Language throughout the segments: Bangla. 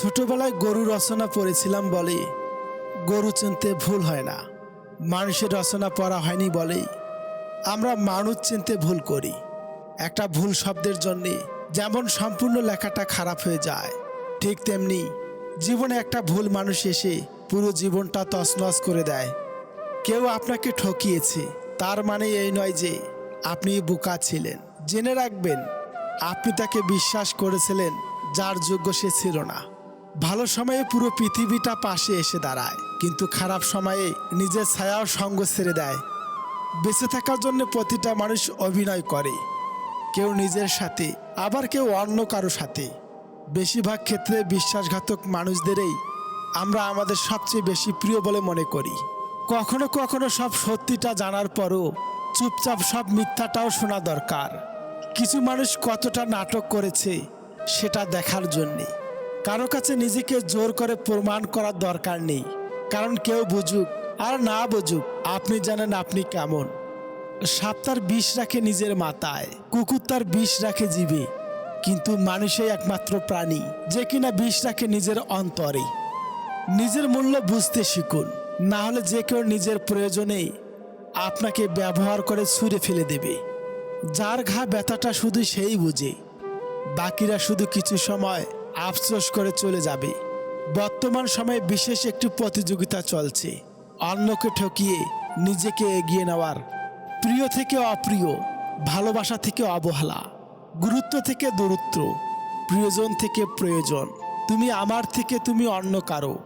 ছোটবেলায় গরু রচনা পড়েছিলাম বলে। গরু চিনতে ভুল হয় না। মানুষের রচনা পড়া হয়নি বলে আমরা মানুষ চিনতে ভুল করি। একটা ভুল শব্দের জন্যে যেমন সম্পূর্ণ লেখাটা খারাপ হয়ে যায়, ঠিক তেমনি জীবনে একটা ভুল মানুষ এসে পুরো জীবনটা তছনছ করে দেয়। কেউ আপনাকে ঠকিয়েছে, তার মানে এই নয় যে আপনি বোকা ছিলেন। জেনে রাখবেন, আপনি তাকে বিশ্বাস করেছিলেন, যার যোগ্য সে ছিল না। ভালো সময়ে পুরো পৃথিবীটা পাশে এসে দাঁড়ায়, কিন্তু খারাপ সময়ে নিজের ছায়াও সঙ্গ ছেড়ে দেয়। বেঁচে থাকার জন্য প্রতিটা মানুষ অভিনয় করে, কেউ নিজের সাথে, আবার কেউ অন্য কারও সাথে। বেশিরভাগ ক্ষেত্রে বিশ্বাসঘাতক মানুষদেরই আমরা আমাদের সবচেয়ে বেশি প্রিয় বলে মনে করি। কখনো কখনো সব সত্যিটা জানার পরও চুপচাপ সব মিথ্যাটাও শোনা দরকার। কিছু মানুষ কতটা নাটক করেছে সেটা দেখার জন্যে। কারও কাছে নিজেকে জোর করে প্রমাণ করার দরকার নেই। কারণ কেউ বুঝুক আর না বুঝুক আপনি জানেন আপনি কেমন। সাপ তার বিষ রাখে নিজের মাথায়, কুকুর তার বিষ রাখে জীবে। কিন্তু মানুষই একমাত্র প্রাণী, যে কিনা বিষ রাখে নিজের অন্তরে। নিজের মূল্য বুঝতে শিখুন, না হলে যে কেউ নিজের প্রয়োজনে আপনাকে ব্যবহার করে ছুঁড়ে ফেলে দেবে। যার ঘা ব্যথাটা শুধু সেই বুঝে, বাকিরা শুধু কিছু সময় আফসোস করে চলে যাবে। বর্তমান সময়ে বিশেষ একটি প্রতিযোগিতা চলছে। অন্যকে ঠকিয়ে নিজেকে এগিয়ে নেওয়ার। প্রিয় থেকে অপ্রিয়, ভালোবাসা থেকে অবহেলা, গুরুত্ব থেকে দূরত্ব, প্রিয়জন থেকে প্রয়োজন। তুমি আমার থেকে তুমি অন্য কারও।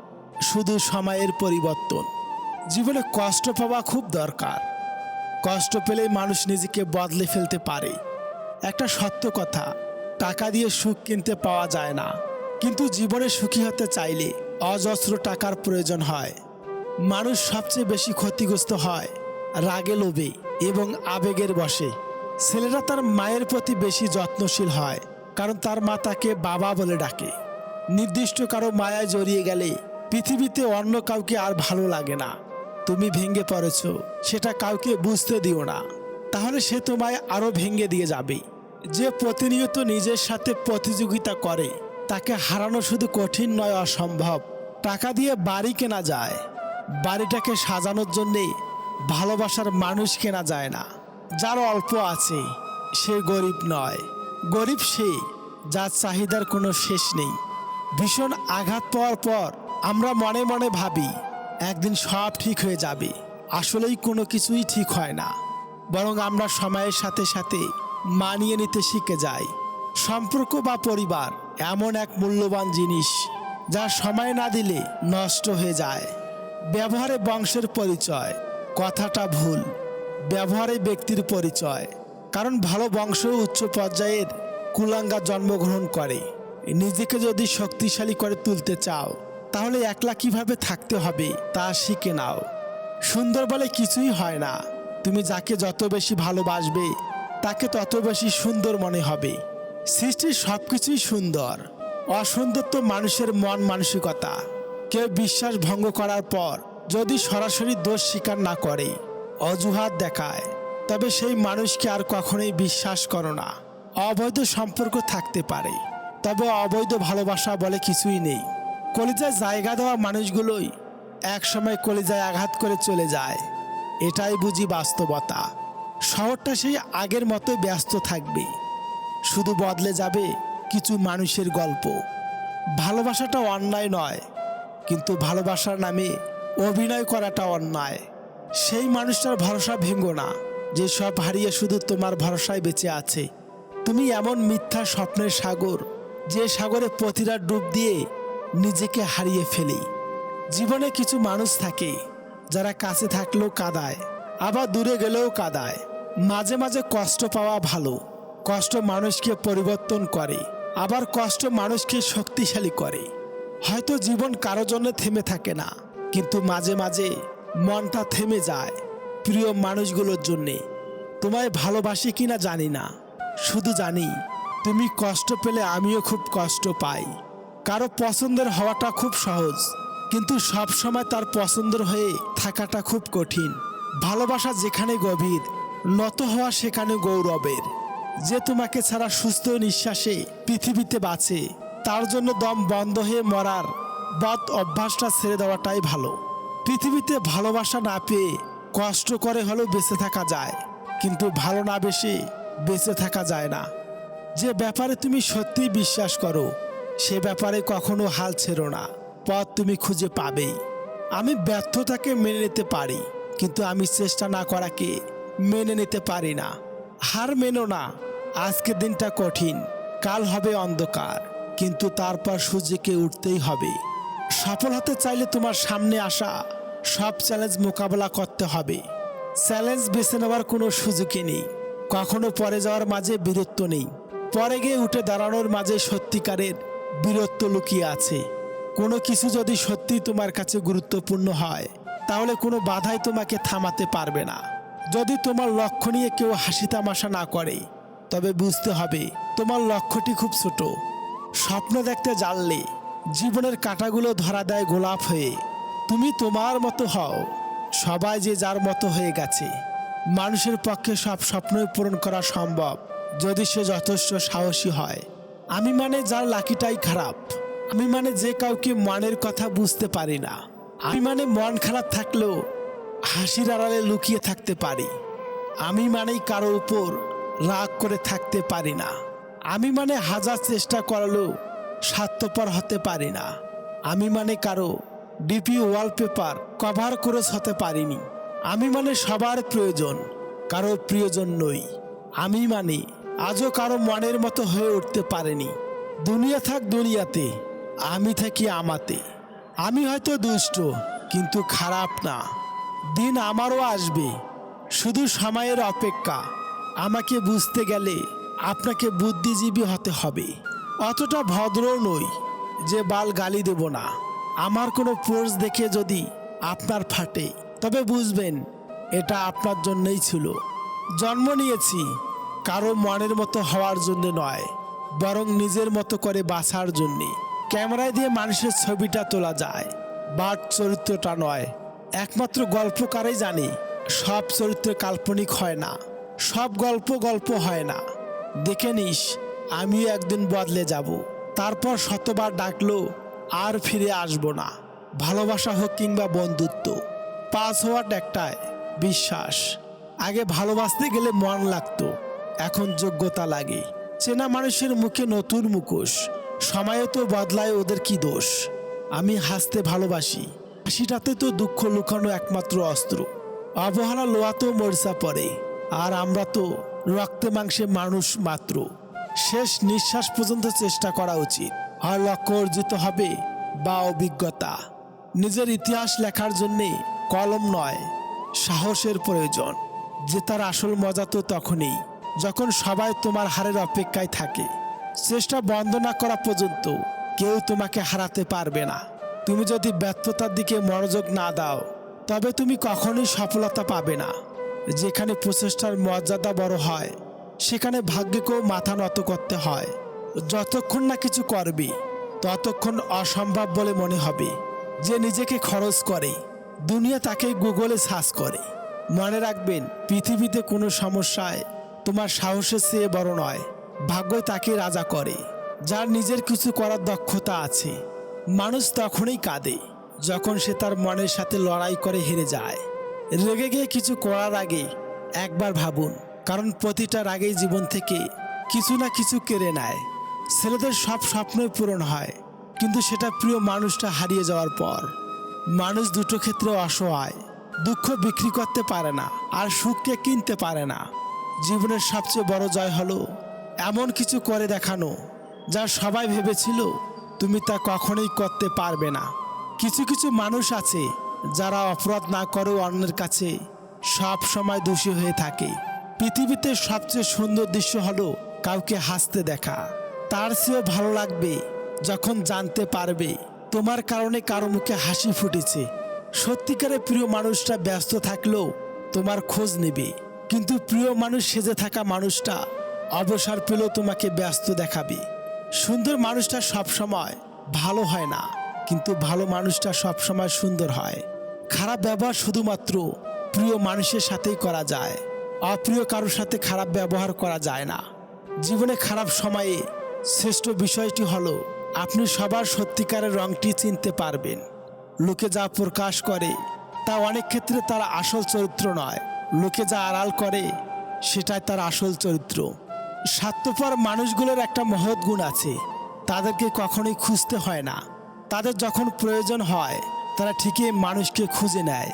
শুধু সময়ের পরিবর্তন। জীবনে কষ্ট পাওয়া খুব দরকার। কষ্ট পেলেই মানুষ নিজেকে বদলে ফেলতে পারে। একটা সত্য কথা টাকা দিয়ে সুখ কিনতে পাওয়া যায় না। কিন্তু জীবনে সুখী হতে চাইলে অজস্র টাকার প্রয়োজন হয়। মানুষ সবচেয়ে বেশি ক্ষতিগ্রস্ত হয় রাগে লোভে এবং আবেগের বসে ছেলেরা তার মায়ের প্রতি বেশি যত্নশীল হয়, কারণ তার মা তাকে বাবা বলে ডাকে। নির্দিষ্ট কারও মায়ায় জড়িয়ে গেলে পৃথিবীতে অন্য কাউকে আর ভালো লাগে না। তুমি ভেঙে পড়েছ, সেটা কাউকে বুঝতে দিও না। তাহলে সে তোমায় আরও ভেঙে দিয়ে যাবে। যে প্রতিনিয়ত নিজের সাথে প্রতিযোগিতা করে, তাকে হারানো শুধু কঠিন নয়, অসম্ভব। টাকা দিয়ে বাড়ি কেনা যায়। বাড়িটাকে সাজানোর জন্যে ভালোবাসার মানুষ কেনা যায় না। যার অল্প আছে, সে গরিব নয়। গরিব সে, যার চাহিদার কোনো শেষ নেই। ভীষণ আঘাত পাওয়ার পর আমরা মনে মনে ভাবি, একদিন সব ঠিক হয়ে যাবে। আসলেই কোনো কিছুই ঠিক হয় না। বরং আমরা সময়ের সাথে সাথে মানিয়ে নিতে শিখে যায়। সম্পর্ক বা পরিবার এমন এক মূল্যবান জিনিস যা সময় না দিলে নষ্ট হয়ে যায়। ব্যবহারে বংশের পরিচয়, কথাটা ভুল। ব্যবহারে ব্যক্তির পরিচয়, কারণ ভালো বংশ উচ্চ পর্যায়ের কুলাঙ্গা জন্মগ্রহণ করে। নিজেকে যদি শক্তিশালী করে তুলতে চাও, তাহলে একলা কীভাবে থাকতে হবে তা শিখে নাও। সুন্দর বলে কিছুই হয় না। তুমি যাকে যত বেশি ভালোবাসবে তাকে তত বেশি সুন্দর মনে হবে। সৃষ্টির সব কিছুই সুন্দর। অসুন্দর তো মানুষের মন মানসিকতা। কেউ বিশ্বাস ভঙ্গ করার পর যদি সরাসরি দোষ স্বীকার না করে, অজুহাত দেখায়, তবে সেই মানুষকে আর কখনোই বিশ্বাস করো না। অবৈধ সম্পর্ক থাকতে পারে, তবে অবৈধ ভালোবাসা বলে কিছুই নেই। কলিজায় জায়গা দেওয়া মানুষগুলোই একসময় কলিজায় আঘাত করে চলে যায়। এটাই বুঝি বাস্তবতা। শহরটা সেই আগের মতোই ব্যস্ত থাকবে। শুধু বদলে যাবে কিছু মানুষের গল্প। ভালোবাসাটা অন্যায় নয়, কিন্তু ভালোবাসার নামে অভিনয় করাটা অন্যায়। সেই মানুষটার ভরসা ভেঙ্গো না, যে সব হারিয়ে শুধু তোমার ভরসায় বেঁচে আছে। তুমি এমন মিথ্যা স্বপ্নের সাগর, যে সাগরে প্রতিটা ডুব দিয়ে নিজেকে হারিয়ে ফেলি। জীবনে কিছু মানুষ থাকে, যারা কাছে থাকলেও কাদায়, আবার দূরে গেলেও কাদায়। মাঝে মাঝে কষ্ট পাওয়া ভালো। কষ্ট মানুষকে পরিবর্তন করে, আবার কষ্ট মানুষকে শক্তিশালী করে। হয়তো জীবন কারও জন্য থেমে থাকে না, কিন্তু মাঝে মাঝে মনটা থেমে যায় প্রিয় মানুষগুলোর জন্যে। তোমায় ভালোবাসি কিনা জানি না, শুধু জানি তুমি কষ্ট পেলে আমিও খুব কষ্ট পাই। কারও পছন্দের হওয়াটা খুব সহজ, কিন্তু সব সময় তার পছন্দের হয়ে থাকাটা খুব কঠিন। ভালোবাসা যেখানে গভীর নত হওয়া সেখানে গৌরবের। যে তোমাকে ছাড়া সুস্থ নিঃশ্বাসে পৃথিবীতে বাঁচে, তার জন্য দম বন্ধ হয়ে মরার বদ অভ্যাসটা ছেড়ে দেওয়াটাই ভালো। পৃথিবীতে ভালোবাসা না পেয়ে কষ্ট করে হলেও বেঁচে থাকা যায়, কিন্তু ভালো না বেশি বেঁচে থাকা যায় না। যে ব্যাপারে তুমি সত্যিই বিশ্বাস করো, সে ব্যাপারে কখনো হাল ছেড়ো না, পথ তুমি খুঁজে পাবেই। আমি ব্যর্থতাকে মেনে নিতে পারি, কিন্তু আমি চেষ্টা না করাকে মেনে নিতে পারি না। হার মেনো না। আজকের দিনটা কঠিন। কাল হবে অন্ধকার। কিন্তু তারপর সূর্যকে উঠতেই হবে। সফল হতে চাইলে তোমার সামনে আসা সব চ্যালেঞ্জ মোকাবেলা করতে হবে। চ্যালেঞ্জ বেছে নেওয়ার কোনো সুযোগই নেই। কখনো পরে যাওয়ার মাঝে বীরত্ব নেই। পরে গিয়ে উঠে দাঁড়ানোর মাঝে সত্যিকারের বীরত্ব লুকিয়ে আছে। কোনো কিছু যদি সত্যি তোমার কাছে গুরুত্বপূর্ণ হয়, তাহলে কোনো বাধাই তোমাকে থামাতে পারবে না। যদি তোমার লক্ষ্য নিয়ে কেউ হাসি তামাশা না করে, তবে বুঝতে হবে তোমার লক্ষ্যটি খুব ছোট। স্বপ্ন দেখতে জানলে জীবনের কাঁটাগুলো ধরা দেয় গোলাপ হয়ে। তুমি তোমার মতো হও, সবাই যে যার মতো হয়ে গেছে। মানুষের পক্ষে সব স্বপ্নই পূরণ করা সম্ভব যদি সে যথেষ্ট সাহসী হয়। আমি মানে যার লাকিটাই খারাপ, আমি মানে যে কাউকে মনের কথা বুঝতে পারি না। আমি মানে মন খারাপ থাকলেও হাসির আড়ালে লুকিয়ে থাকতে পারি। আমি মানেই কারও উপর রাগ করে থাকতে পারি না। আমি মানে হাজার চেষ্টা করালেও স্বার্থপর হতে পারি না। আমি মানে কারও ডিপি ওয়ালপেপার কভার করে হতে পারিনি। আমি মানে সবার প্রয়োজন, কারও প্রিয়জন নই। আমি মানে আজও কারও মনের মতো হয়ে উঠতে পারেনি। দুনিয়া থাক দুনিয়াতে, আমি থাকি আমাতে। আমি হয়তো দুষ্ট, কিন্তু খারাপ না। দিন আমারও আসবে। শুধু সময়ের অপেক্ষা। আমাকে বুঝতে গেলে আপনাকে বুদ্ধিজীবী হতে হবে। অতটা ভদ্র নই যে বাল গালি দেব না। আমার কোনো পোজ দেখে যদি আপনার ফাটে, তবে বুঝবেন এটা আপনার জন্যই ছিল। জন্ম নিয়েছি কারও মনের মতো হওয়ার জন্য নয়, বরং নিজের মতো করে বাঁচার জন্যে। ক্যামেরায় দিয়ে মানুষের ছবিটা তোলা যায়, বাট চরিত্রটা নয়। একমাত্র গল্পকারই জানে, সব চরিত্র কাল্পনিক হয় না, সব গল্প গল্প হয় না। দেখে নিস, আমিও একদিন বদলে যাব। তারপর শতবার ডাকলো, আর ফিরে আসব না। ভালোবাসা হোক কিংবা বন্ধুত্ব পাসওয়ার্ড একটাই বিশ্বাস। আগে ভালোবাসতে গেলে মন লাগতো, এখন যোগ্যতা লাগে। চেনা মানুষের মুখে নতুন মুখোশ, সময়ে তো বদলায় ওদের কি দোষ? আমি হাসতে ভালোবাসি হাসিটাতে তো দুঃখ লুকানো একমাত্র অস্ত্র। অবহেলা লোয়াতেও মরিচা পড়ে, আর আমরা তো রক্তে মাংসে মানুষ মাত্র। শেষ নিঃশ্বাস পর্যন্ত চেষ্টা করা উচিত। আর লক্ষ্য অর্জিত হবে বা অভিজ্ঞতা। নিজের ইতিহাস লেখার জন্যে কলম নয়, সাহসের প্রয়োজন। যে তার আসল মজা তো তখনই, যখন সবাই তোমার হারের অপেক্ষায় থাকে। চেষ্টা বন্ধ না করা পর্যন্ত কেউ তোমাকে হারাতে পারবে না। তুমি যদি ব্যর্থতার দিকে মনোযোগ না দাও, তবে তুমি কখনোই সফলতা পাবে না। যেখানে প্রচেষ্টার মর্যাদা বড় হয়, সেখানে ভাগ্যকেও মাথা নত করতে হয়। যতক্ষণ না কিছু করবি, ততক্ষণ অসম্ভব বলে মনে হবে যে নিজেকে খরচ করে, দুনিয়া তাকে গুগলে সার্চ করে। মনে রাখবেন, পৃথিবীতে কোনো সমস্যায় তোমার সাহসের চেয়ে বড় নয়, ভাগ্যই তাকে রাজা করে, যার নিজের কিছু করার দক্ষতা আছে। মানুষ তখনই কাঁদে, যখন সে তার মনের সাথে লড়াই করে হেরে যায়। রেগে গিয়ে কিছু করার আগে একবার ভাবুন, কারণ প্রতিটা রাগেই জীবন থেকে কিছু না কিছু কেড়ে নেয়। ছেলেদের সব স্বপ্নই পূরণ হয়, কিন্তু সেটা প্রিয় মানুষটা হারিয়ে যাওয়ার পর। মানুষ দুটো ক্ষেত্রে অসহায়, দুঃখ বিক্রি করতে পারে না, আর সুখকে কিনতে পারে না। জীবনের সবচেয়ে বড় জয় হলো এমন কিছু করে দেখানো, যা সবাই ভেবেছিল তুমি তা কখনোই করতে পারবে না। কিছু কিছু মানুষ আছে যারা অপরাধ না করেও অন্যের কাছে সব সময় দোষী হয়ে থাকে। পৃথিবীতে সবচেয়ে সুন্দর দৃশ্য হলো কাউকে হাসতে দেখা। তার চেয়েও ভালো লাগবে যখন জানতে পারবে তোমার কারণে কারও মুখে হাসি ফুটেছে। সত্যিকারের প্রিয় মানুষটা ব্যস্ত থাকলেও তোমার খোঁজ নেবে। কিন্তু প্রিয় মানুষ সেজে থাকা মানুষটা অবসর পেলেও তোমাকে ব্যস্ত দেখাবে। সুন্দর মানুষটা সব সময় ভালো হয় না, কিন্তু ভালো মানুষটা সব সময় সুন্দর হয়। খারাপ ব্যবহার শুধুমাত্র প্রিয় মানুষের সাথেই করা যায়, অপ্রিয় কারোর সাথে খারাপ ব্যবহার করা যায় না। জীবনে খারাপ সময়ে শ্রেষ্ঠ বিষয়টি হলো, আপনি সবার সত্যিকারের রংটি চিনতে পারবেন। লোকে যা প্রকাশ করে, তা অনেক ক্ষেত্রে তার আসল চরিত্র নয়। লোকে যা আড়াল করে, সেটাই তার আসল চরিত্র। স্বার্থপর মানুষগুলোর একটা মহৎ গুণ আছে। তাদেরকে কখনোই খুঁজতে হয় না। তাদের যখন প্রয়োজন হয়, তারা ঠিকই মানুষকে খুঁজে নেয়।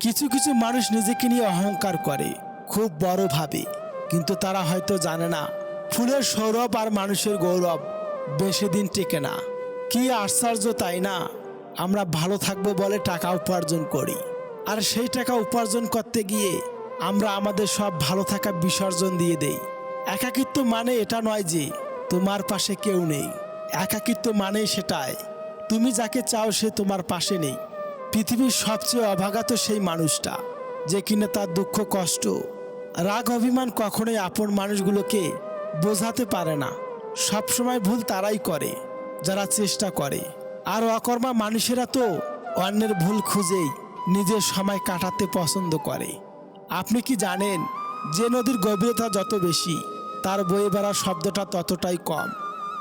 কিছু কিছু মানুষ নিজেকে নিয়ে অহংকার করে, খুব বড় ভাবে। কিন্তু তারা হয়তো জানে না, ফুলের সৌরভ আর মানুষের গৌরব বেশি দিন টেকে না। কি আশ্চর্য তাই না? আমরা ভালো থাকব বলে টাকা উপার্জন করি। আর সেই টাকা উপার্জন করতে গিয়ে আমরা আমাদের সব ভালো থাকা বিসর্জন দিয়ে দেই। একাকিত্ব মানে এটা নয় যে তোমার পাশে কেউ নেই। একাকিত্ব মানে সেটাই। তুমি যাকে চাও সে তোমার পাশে নেই। পৃথিবীর সবচেয়ে অভাগাত সেই মানুষটা, যে কিনা তার দুঃখ, কষ্ট, রাগ, অভিমান কখনোই আপন মানুষগুলোকে বোঝাতে পারে না। সবসময় ভুল তারাই করে, যারা চেষ্টা করে। আর অকর্মা মানুষেরা তো অন্যের ভুল খুঁজেই নিজের সময় কাটাতে পছন্দ করে। আপনি কি জানেন, যে নদীর গভীরতা যত বেশি তার বয়ে বেড়া শব্দটা ততটাই কম।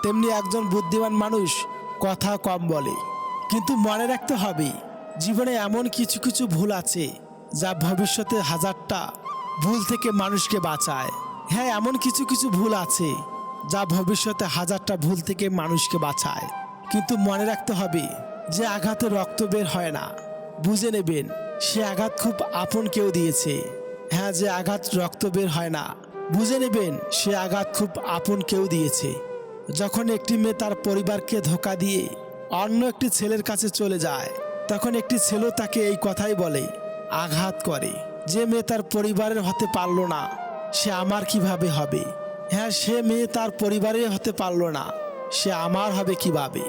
তেমনি একজন বুদ্ধিমান মানুষ কথা কম বলে। কিন্তু মনে রাখতে হবে, জীবনে এমন কিছু কিছু ভুল আছে যা ভবিষ্যতে হাজারটা ভুল থেকে মানুষকে বাঁচায়। হ্যাঁ এমন কিছু কিছু ভুল আছে যা ভবিষ্যতে হাজারটা ভুল থেকে মানুষকে বাঁচায়। কিন্তু মনে রাখতে হবে, যে আঘাতে রক্ত বের হয় না। বুঝে নেবেন, সে আঘাত খুব আপন কেউ দিয়েছে। হ্যাঁ যে আঘাত রক্ত বের হয় না। বুঝে নেবেন, সে আঘাত খুব আপন কেউ দিয়েছে। যখন একটি মেয়ে তার পরিবারকে ধোকা দিয়ে অন্য একটি ছেলের কাছে চলে যায়, তখন একটি ছেলেও তাকে এই কথাই বলে, আঘাত করে। যে মেয়ে তার পরিবারের হতে পারল না, সে আমার কীভাবে হবে? হ্যাঁ সে মেয়ে তার পরিবারের হতে পারল না, সে আমার হবে কীভাবে?